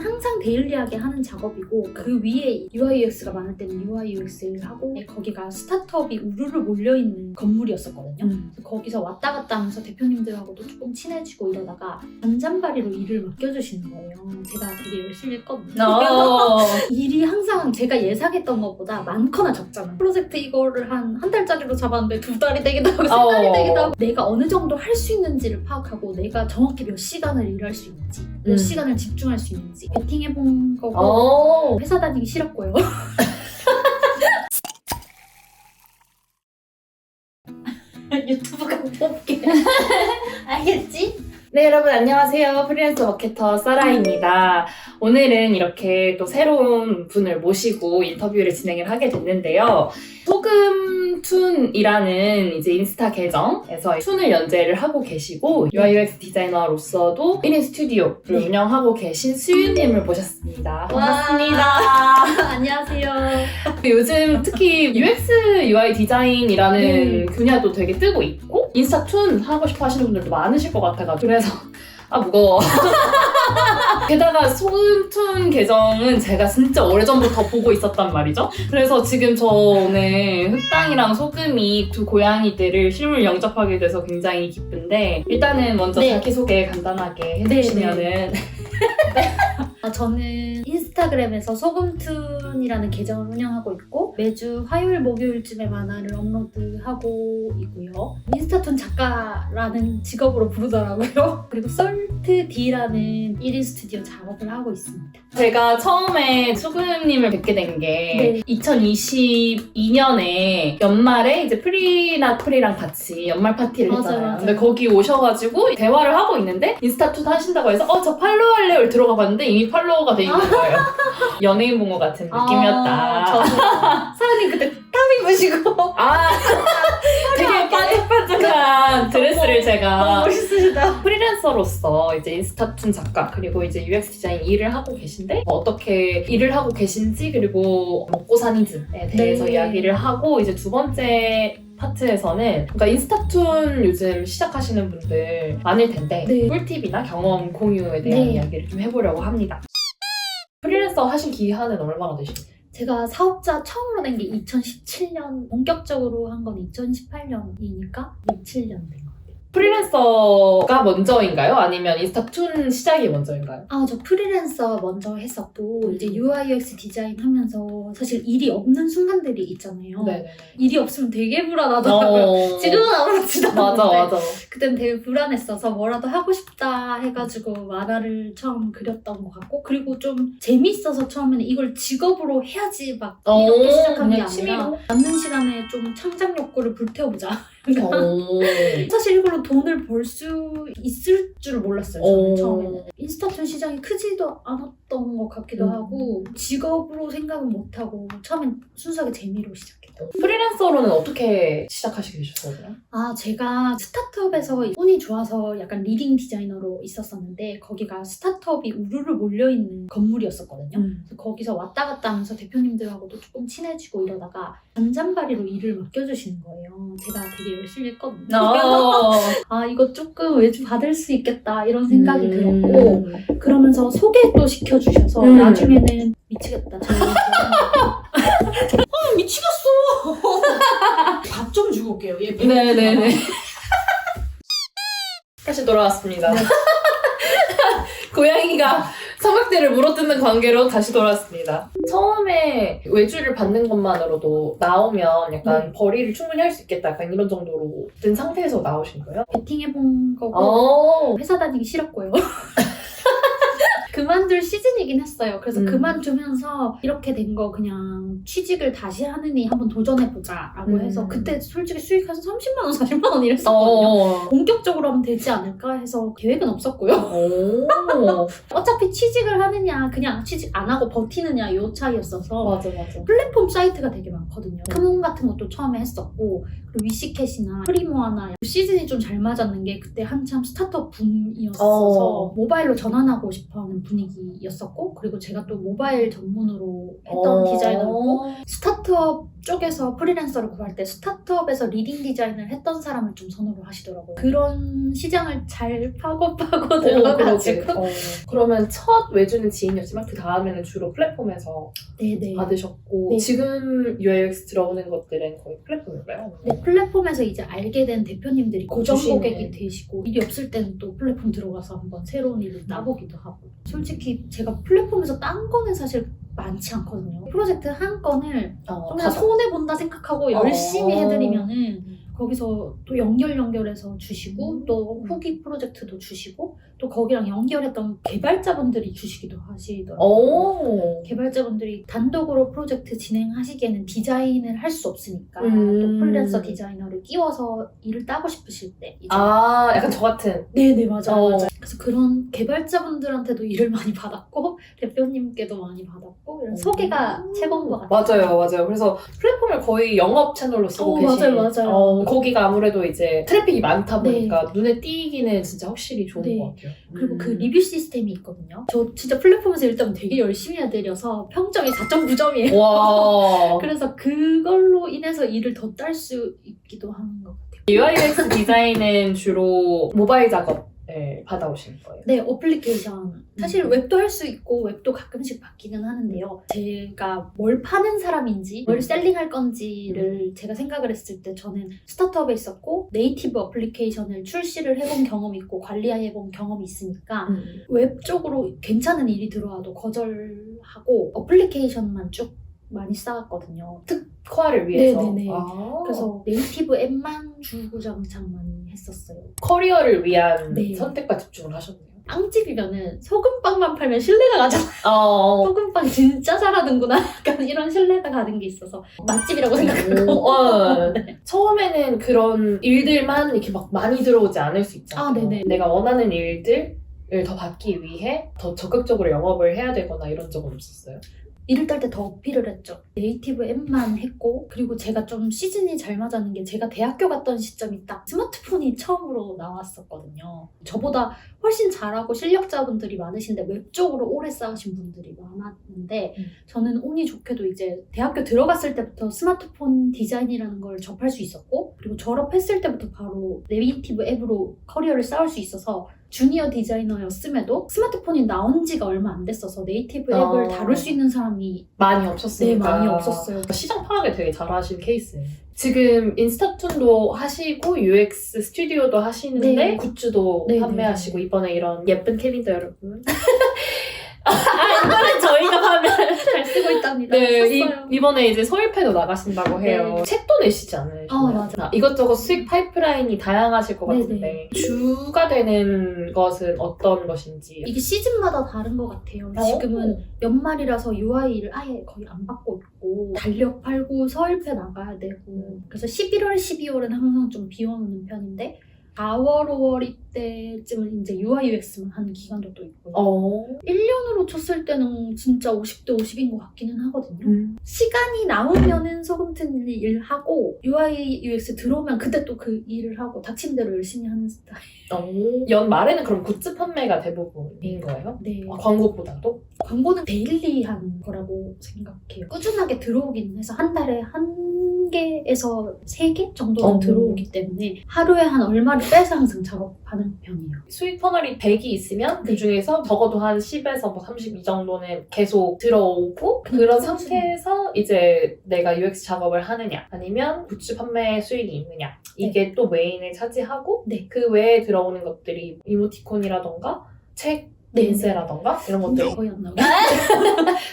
항상 데일리하게 하는 작업이고 그 위에 UI UX가 많을 때는 UI UX를 하고 거기가 스타트업이 우르르 몰려있는 건물이었었거든요. 음. 거기서 왔다 갔다 하면서 대표님들하고도 조금 친해지고 이러다가 잔잔바리로 일을 맡겨주시는 거예요. 제가 되게 열심히 했거든요. 어. 일이 항상 제가 예상했던 것보다 많거나 적잖아요. 프로젝트 이거를 한 한 달짜리로 잡았는데 두 달이 되기도 하고 세 달이 어. 되기도 하고 내가 어느 정도 할 수 있는지를 파악하고 내가 정확히 몇 시간을 일할 수 있는지 몇 음. 시간을 집중할 수 있는지 베팅해 본 거고 어. 회사 다니기 싫었고요. 유튜브가 뽑게 알겠지? 네, 여러분 안녕하세요. 프리랜서 마케터 사라입니다. 오늘은 이렇게 또 새로운 분을 모시고 인터뷰를 진행을 하게 됐는데요. 소금 툰이라는 이제 인스타 계정에서 툰을 연재를 하고 계시고 UI UX 디자이너로서도 1인 스튜디오를 네. 운영하고 계신 수유님을 모셨습니다. 와. 반갑습니다. 안녕하세요. 요즘 특히 UX UI 디자인이라는 네. 분야도 되게 뜨고 있고 인스타 툰 하고 싶어 하시는 분들도 많으실 것 같아가지고 그래서 아 무거워 게다가 소금툰 계정은 제가 진짜 오래전부터 보고 있었단 말이죠. 그래서 지금 저는 흑당이랑 소금이 두 고양이들을 실물 영접하게 돼서 굉장히 기쁜데 일단은 먼저 네. 자기소개 간단하게 네, 해주시면은 아, 저는 인스타그램에서 소금툰이라는 계정을 운영하고 있고 매주 화요일 목요일쯤에 만화를 업로드하고 있고요. 인스타툰 작가라는 직업으로 부르더라고요. 그리고 썰트디라는 1인 스튜디오 작업을 하고 있습니다. 제가 처음에 소금님을 뵙게 된게 네. 2022년에 연말에 이제 프리나 프리랑 같이 연말 파티를 맞아요, 했잖아요. 맞아요. 근데 거기 오셔가지고 대화를 하고 있는데 인스타툰 하신다고 해서 어 저 팔로우 할래요 들어가 봤는데 이미 팔로워가 돼 있는 거예요. 연예인 본 것 같은 느낌이었다. 아, 저는 사장님 그때 탑 입으시고 아, 되게 반짝반짝한 드레스를 제가 멋있으시다. 프리랜서로서 이제 인스타툰 작가 그리고 이제 UX 디자인 일을 하고 계신데 어떻게 일을 하고 계신지 그리고 먹고 사는지에 대해서 네. 이야기를 하고 이제 두 번째 파트에서는 그러니까 인스타툰 요즘 시작하시는 분들 많을 텐데 네. 꿀팁이나 경험 공유에 대한 네. 이야기를 좀 해보려고 합니다. 프리랜서 하신 기한은 얼마나 되셨어요? 제가 사업자 처음으로 낸 게 2017년, 본격적으로 한 건 2018년이니까 6, 7년 된것 같아요. 프리랜서가 먼저인가요? 아니면 인스타툰 시작이 먼저인가요? 아, 저 프리랜서 먼저 했었고, 음. 이제 UI UX 디자인 하면서 사실 일이 없는 순간들이 있잖아요. 네네. 일이 없으면 되게 불안하더라고요. 어... 지금은 아무렇지도 맞아 않은데 맞아. 그땐 되게 불안했어서 뭐라도 하고 싶다 해가지고 만화를 처음 그렸던 것 같고 그리고 좀 재밌어서 처음에는 이걸 직업으로 해야지 막 이렇게 어, 시작한 게 아니라 취미로? 남는 시간에 좀 창작 욕구를 불태워보자 어. 사실 이걸로 돈을 벌 수 있을 줄을 몰랐어요 저는 어. 처음에는 인스타툰 시장이 크지도 않았던 것 같기도 음. 하고 직업으로 생각은 못 하고 처음엔 순수하게 재미로 시작했죠 프리랜서로는 어떻게 시작하시게 되셨어요? 아, 제가 스타트업에서 운이 좋아서 약간 리딩 디자이너로 있었었는데 거기가 스타트업이 우르르 몰려있는 건물이었었거든요. 그래서 거기서 왔다 갔다 하면서 대표님들하고도 조금 친해지고 이러다가 잔잔바리로 일을 맡겨주시는 거예요. 제가 되게 열심히 했거든요. 어. 아, 이거 조금 외주 받을 수 있겠다 이런 생각이 음. 들었고 그러면서 소개도 시켜주셔서 음. 나중에는 미치겠다. 저 미치겠어. 밥 좀 주고 올게요. 얘 네네네. 다시 돌아왔습니다. 네. 고양이가 삼각대를 물어뜯는 관계로 다시 돌아왔습니다. 처음에 외주를 받는 것만으로도 나오면 약간 네. 벌이를 충분히 할 수 있겠다. 약간 이런 정도로 된 상태에서 나오신 거예요? 베팅해본 거고 어. 회사 다니기 싫었고요. 그만둘 시즌이긴 했어요. 그래서 음. 그만두면서 이렇게 된 거 그냥 취직을 다시 하느니 한번 도전해보자 라고 음. 해서 그때 솔직히 수익 한 30만원, 40만원 이랬었거든요. 어. 본격적으로 하면 되지 않을까 해서 계획은 없었고요. 오. 어차피 취직을 하느냐 그냥 취직 안 하고 버티느냐 요 차이였어서 맞아 맞아. 플랫폼 사이트가 되게 많거든요. 크몬 같은 것도 처음에 했었고 그리고 위시캣이나 프리모아나 시즌이 좀 잘 맞았는 게 그때 한참 스타트업 붐이었어서 어. 모바일로 전환하고 싶어하는 분위기였었고 그리고 제가 또 모바일 전문으로 했던 어. 디자이너였고 스타트업 쪽에서 프리랜서를 구할 때 스타트업에서 리딩 디자인을 했던 사람을 좀 선호를 하시더라고요. 그런 시장을 잘 파고 파고 어, 들어가지고. 어. 그러면 첫 외주는 지인이었지만 그 다음에는 주로 플랫폼에서 네네. 받으셨고 네. 지금 UX 들어오는 것들은 거의 플랫폼인가요? 네, 플랫폼에서 이제 알게 된 대표님들이 고정 주시네. 고객이 되시고 일이 없을 때는 또 플랫폼 들어가서 한번 새로운 일을 따보기도 하고 솔직히 제가 플랫폼에서 딴 거는 사실 많지 않거든요. 프로젝트 한 건을 어, 좀 손해 본다 생각하고 열심히 해드리면은 거기서 또 연결 연결해서 주시고 음. 또 후기 프로젝트도 주시고 또 거기랑 연결했던 개발자분들이 주시기도 하시더라고요. 오. 개발자분들이 단독으로 프로젝트 진행하시기에는 디자인을 할 수 없으니까 음. 또 프리랜서 디자이너를 끼워서 일을 따고 싶으실 때 이제 아, 약간 저 같은. 네네 맞아요, 어. 맞아요. 그래서 그런 개발자분들한테도 일을 많이 받았고 대표님께도 많이 받았고 이런 소개가 최고인 것 같아요. 맞아요, 맞아요. 그래서 플랫폼을 거의 영업 채널로 쓰고 어, 계신. 맞아요, 맞아요. 어, 거기가 아무래도 이제 트래픽이 많다 네. 보니까 눈에 띄기는 진짜 확실히 좋은 네. 것 같아요. 그리고 음. 그 리뷰 시스템이 있거든요. 저 진짜 플랫폼에서 일단 되게 열심히 해드려서 평점이 4.9점이에요. 와. 그래서 그걸로 인해서 일을 더 딸 수 있기도 하는 것 같아요. UI UX 디자인은 주로 모바일 작업 을 받아오신 거예요. 네, 어플리케이션. 사실 음. 웹도 할 수 있고 웹도 가끔씩 바뀌는 하는데요. 제가 뭘 파는 사람인지 뭘 음. 셀링할 건지를 제가 생각을 했을 때 저는 스타트업에 있었고 네이티브 어플리케이션을 출시를 해본 경험이 있고 관리해본 경험이 있으니까 음. 웹 쪽으로 괜찮은 일이 들어와도 거절하고 어플리케이션만 쭉 많이 쌓았거든요. 특화를 위해서. 네네네. 아. 그래서 네이티브 앱만 주구장창 많이 했었어요. 커리어를 위한 네. 선택과 집중을 하셨네요. 빵집이면은 소금빵만 팔면 신뢰가 가잖아요. 어. 소금빵 진짜 잘하는구나. 약간 이런 신뢰가 가는 게 있어서 맛집이라고 생각하고. 오, 어. 처음에는 그런 일들만 이렇게 막 많이 들어오지 않을 수 있잖아요. 아, 네네. 내가 원하는 일들 을 더 받기 위해 더 적극적으로 영업을 해야 되거나 이런 적은 없었어요. 일을 딸때 더 어필을 했죠. 네이티브 앱만 했고 그리고 제가 좀 시즌이 잘 맞았는 게 제가 대학교 갔던 시점이 딱 스마트폰이 처음으로 나왔었거든요. 저보다 훨씬 잘하고 실력자분들이 많으신데 웹 쪽으로 오래 쌓으신 분들이 많았는데 음. 저는 운이 좋게도 이제 대학교 들어갔을 때부터 스마트폰 디자인이라는 걸 접할 수 있었고 그리고 졸업했을 때부터 바로 네이티브 앱으로 커리어를 쌓을 수 있어서 주니어 디자이너였음에도 스마트폰이 나온 지가 얼마 안 됐어서 네이티브 앱을 아. 다룰 수 있는 사람이 많이 네, 없었으니까. 많이 없었어요. 시장 파악을 되게 잘하신 케이스예요. 지금 인스타툰도 하시고 UX 스튜디오도 하시는데 네. 굿즈도 네, 판매하시고 이번에 이런 예쁜 캘린더 여러분. 아, 이거는 저희가 판매. 잘 쓰고 있답니다. 네, 이, 샀어요. 이번에 이제 서울패도 나가신다고 해요. 네. 책도 내시지 않으시나요? 어, 맞아. 이것저것 수익 파이프라인이 다양하실 것 네네. 같은데 주가 되는 것은 어떤 것인지. 이게 시즌마다 다른 것 같아요. 어? 지금은 연말이라서 UI를 아예 거의 안 받고 있고 달력 팔고 서울패 나가야 되고 그래서 11월, 12월은 항상 좀 비워놓는 편인데 4월, 5월 이때쯤은 이제 UI, UX만 하는 기간도 또 있고요. 어. 1년으로 쳤을 때는 진짜 50대 50인 것 같기는 하거든요. 음. 시간이 나오면은 소금튼 일 하고 UI, UX 들어오면 그때 또 그 일을 하고 닥친 대로 열심히 하는 스타일. 어. 연 말에는 그럼 굿즈 판매가 대부분인 거예요? 네. 아, 광고보다도? 광고는 데일리한 거라고 생각해요. 꾸준하게 들어오긴 해서 한 달에 한 개에서 세 개 정도는 어. 들어오기 때문에 하루에 한 얼마를 빼서 항상 작업하는 편이에요. 수익 터널이 100이 있으면 네. 그 중에서 적어도 한 10에서 뭐32 정도는 계속 들어오고 그냥 그런. 상태에서 이제 내가 UX 작업을 하느냐 아니면 굿즈 판매 수익이 있느냐 이게 또 메인을 차지하고 네. 그 외에 들어오는 것들이 이모티콘이라던가 책 네. 인쇄라던가 이런 것들 거의 안 나오고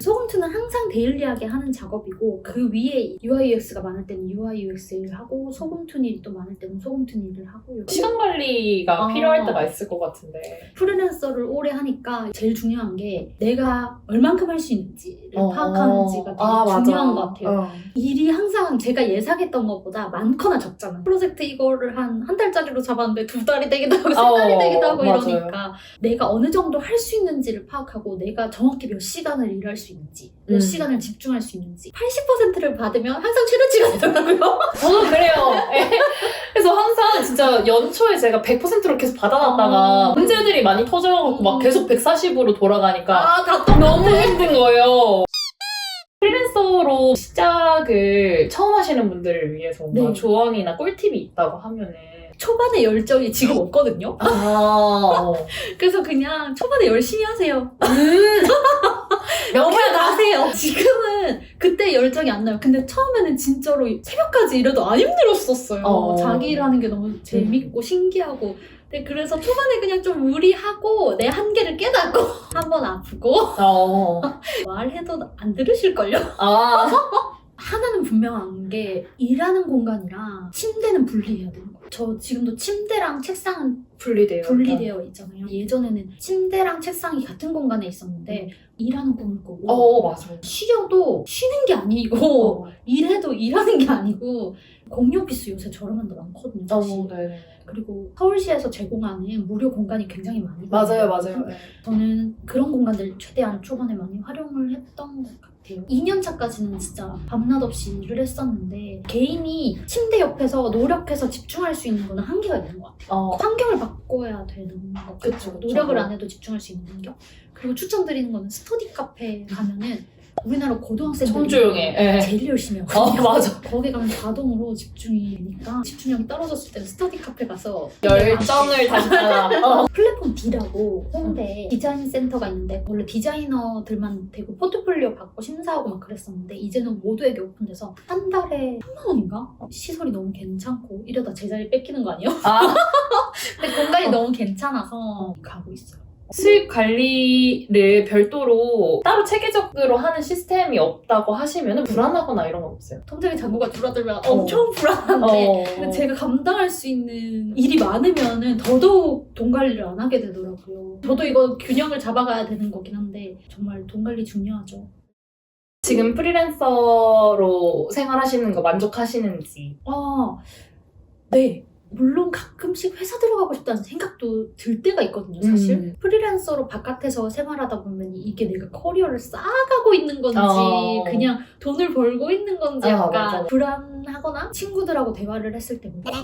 소금투는 항상 데일리하게 하는 작업이고 그 위에 UI UX가 많을 때는 UI UX 일을 하고 소금툰 일이 또 많을 때는 소금툰 일을 하고요. 시간 관리가 아. 필요할 때가 있을 것 같은데 프리랜서를 오래 하니까 제일 중요한 게 내가 얼만큼 할 수 있는지를 어. 파악하는지가 되게 아, 맞아. 중요한 것 같아요. 어. 일이 항상 제가 예상했던 것보다 많거나 적잖아요. 프로젝트 이거를 한 한 달짜리로 잡았는데 두 달이 되기도 하고 세 어, 달이 되기도 하고 맞아요. 이러니까 내가 어느 정도 할 수 있는지를 파악하고 내가 정확히 몇 시간을 일할 수 있는지 몇 음. 시간을 집중할 수 있는지 80%를 받으면 항상 최대치가 되더라고요. 저도 그래요. 예. 그래서 항상 진짜 연초에 제가 100%로 계속 받아놨다가 아. 문제들이 많이 터져갖고 막 음. 계속 140으로 돌아가니까 아, 다 너무 힘든 거예요. 프리랜서 개인적으로 시작을 처음 하시는 분들을 위해서 뭔가 네. 조언이나 꿀팁이 있다고 하면은 초반에 열정이 지금 없거든요. 아, 그래서 그냥 초반에 열심히 하세요. 음. 명분 나세요. 지금은 그때 열정이 안 나요. 근데 처음에는 진짜로 새벽까지 일해도 안 힘들었었어요. 어. 자기 일하는 게 너무 재밌고 신기하고. 근데 그래서 초반에 그냥 좀 무리하고 내 한계를 깨닫고 한 번 아프고 어. 말해도 안 들으실걸요? 아, 하나는 분명한 게 일하는 공간이랑 침대는 분리해야 거예요. 저 지금도 침대랑 책상은 분리돼요. 분리되어 있잖아요. 예전에는 침대랑 책상이 같은 공간에 있었는데 일하는 꿈을 꾸고 어, 맞아. 쉬려도 쉬는 게 아니고 어, 일해도 일하는 게 아니고 공유 오피스 요새 저렴한 데 많거든요. 사실. 어, 네. 그리고 서울시에서 제공하는 무료 공간이 굉장히 많이 맞아요. 맞아요. 네. 저는 그런 공간들 최대한 초반에 많이 활용을 했던 것 같아요. 2년 차까지는 진짜 밤낮 없이 일을 했었는데 개인이 침대 옆에서 노력해서 집중할 수 있는 거는 한계가 있는 것 같아요. 어, 환경을 바꿔야 되는 것 같아요. 그쵸, 그쵸. 노력을 안 해도 집중할 수 있는 환경. 그리고 추천드리는 거는 스터디 카페 가면은 우리나라 고등학생들이 청조용해. 예. 제일 열심히 어, 하거든요. 맞아. 거기 가면 자동으로 집중이 되니까 집중력이 떨어졌을 때는 스터디 카페 가서 열정을 다시 달아. 어. 플랫폼 D라고 홍대 디자인 센터가 있는데 원래 디자이너들만 되고 포트폴리오 받고 심사하고 막 그랬었는데 이제는 모두에게 오픈돼서 한 달에 3만 원인가? 시설이 너무 괜찮고 이러다 제 자리 뺏기는 거 아니에요? 아, 근데 공간이 너무 괜찮아서 가고 있어요. 수익 관리를 별도로 따로 체계적으로 하는 시스템이 없다고 하시면 불안하거나 이런 건 없어요. 통장의 잔고가 줄어들면 엄청 불안한데 어. 근데 제가 감당할 수 있는 일이 많으면은 더더욱 돈 관리를 안 하게 되더라고요. 저도 이거 균형을 잡아가야 되는 거긴 한데 정말 돈 관리 중요하죠. 지금 프리랜서로 생활하시는 거 만족하시는지. 아, 네. 물론 가끔씩 회사 들어가고 싶다는 생각도 들 때가 있거든요, 사실. 음. 프리랜서로 바깥에서 생활하다 보면 이게 내가 커리어를 쌓아가고 있는 건지, 어. 그냥 돈을 벌고 있는 건지 아, 약간 맞아. 불안하거나 친구들하고 대화를 했을 때 뭐, 그래.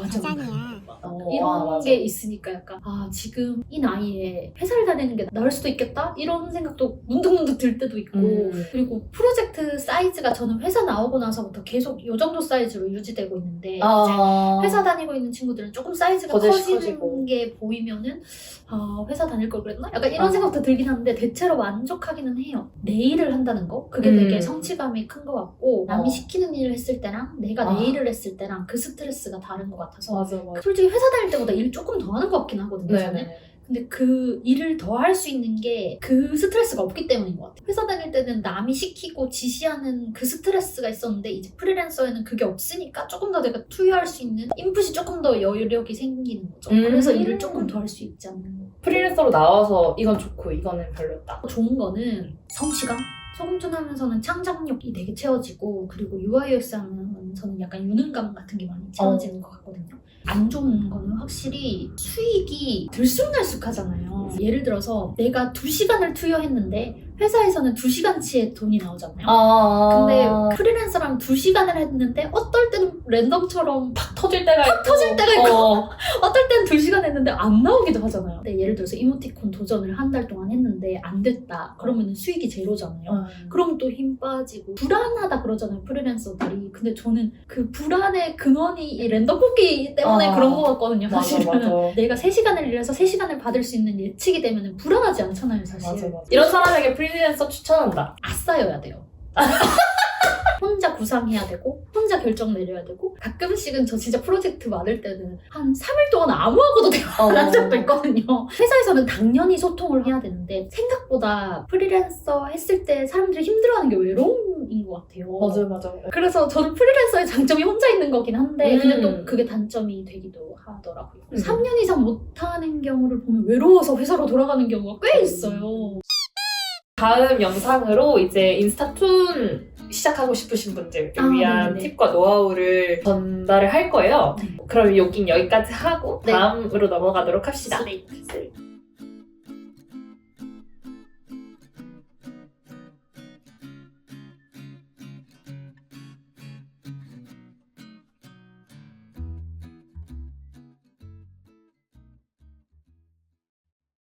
어, 이런 아, 맞아. 게 있으니까 약간 아 지금 이 나이에 회사를 다니는 게 나을 수도 있겠다 이런 생각도 문득문득 들 때도 있고 음. 그리고 프로젝트 사이즈가 저는 회사 나오고 나서부터 계속 이 정도 사이즈로 유지되고 있는데 이제 아, 회사 다니고 있는 친구들 은 조금 사이즈가 커지는 커지고. 게 보이면은 아 회사 다닐 걸 그랬나? 약간 이런 아. 생각도 들긴 하는데 대체로 만족하기는 해요. 내 일을 한다는 거 그게 음. 되게 성취감이 큰 것 같고 남이 어. 시키는 일을 했을 때랑 내가 아. 내 일을 했을 때랑 그 스트레스가 다른 것 같아서 맞아, 맞아. 솔직히 회사 다닐 때보다 일 조금 더 하는 것 같긴 하거든요. 저는. 근데 그 일을 더 할 수 있는 게 그 스트레스가 없기 때문인 것 같아요. 회사 다닐 때는 남이 시키고 지시하는 그 스트레스가 있었는데 이제 프리랜서에는 그게 없으니까 조금 더 내가 투여할 수 있는 인풋이 조금 더 여력이 생기는 거죠. 음. 그래서 일을 조금 더 할 수 있지 않나. 프리랜서로 나와서 이건 좋고 이거는 별로다. 좋은 거는 성취감? 소금전 하면서는 창작력이 되게 채워지고 그리고 UI UX 하면서는 약간 유능감 같은 게 많이 채워지는 것 같거든요. 안 좋은 거는 확실히 수익이 들쑥날쑥하잖아요. 예를 들어서 내가 2시간을 투여했는데 회사에서는 2시간치의 돈이 나오잖아요. 아, 근데 프리랜서랑 2시간을 했는데 때는 랜덤처럼 팍 터질 때가 있고. 터질 때가 있고. 어. 때는 2시간 했는데 안 나오기도 하잖아요. 근데 예를 들어서 이모티콘 도전을 한 달 동안 했는데 안 됐다. 그러면 수익이 제로잖아요. 어. 그럼 또 힘 빠지고 불안하다 그러잖아요 프리랜서들이 근데 저는 그 불안의 근원이 이 랜덤 뽑기 때문에 아, 그런 것 같거든요 맞아, 사실은 맞아. 내가 3 시간을 일해서 3 시간을 받을 수 있는 예측이 되면 불안하지 않잖아요 사실 맞아, 맞아. 이런 사람에게 프리랜서 추천한다. 아싸여야 돼요 혼자 구상해야 되고 혼자 결정 내려야 되고 가끔씩은 저 진짜 프로젝트 많을 때는 한 3일 동안 아무하고도 대화 어. 안한 적도 있거든요. 회사에서는 당연히 소통을 해야 되는데 생각보다 프리랜서 했을 때 사람들이 힘들어하는 게 외로움인 것 같아요. 맞아, 맞아. 그래서 저는 프리랜서의 장점이 혼자 있는 거긴 한데 음. 근데 또 그게 단점이 되기도 하더라고요. 음. 3년 이상 못하는 경우를 보면 외로워서 회사로 돌아가는 경우가 꽤 있어요. 다음 영상으로 이제 인스타툰 시작하고 싶으신 분들을 아, 위한 네네네. 팁과 노하우를 전달을 할 거예요. 네. 그럼 여긴 여기까지 하고 네. 다음으로 넘어가도록 합시다. 슬레이트.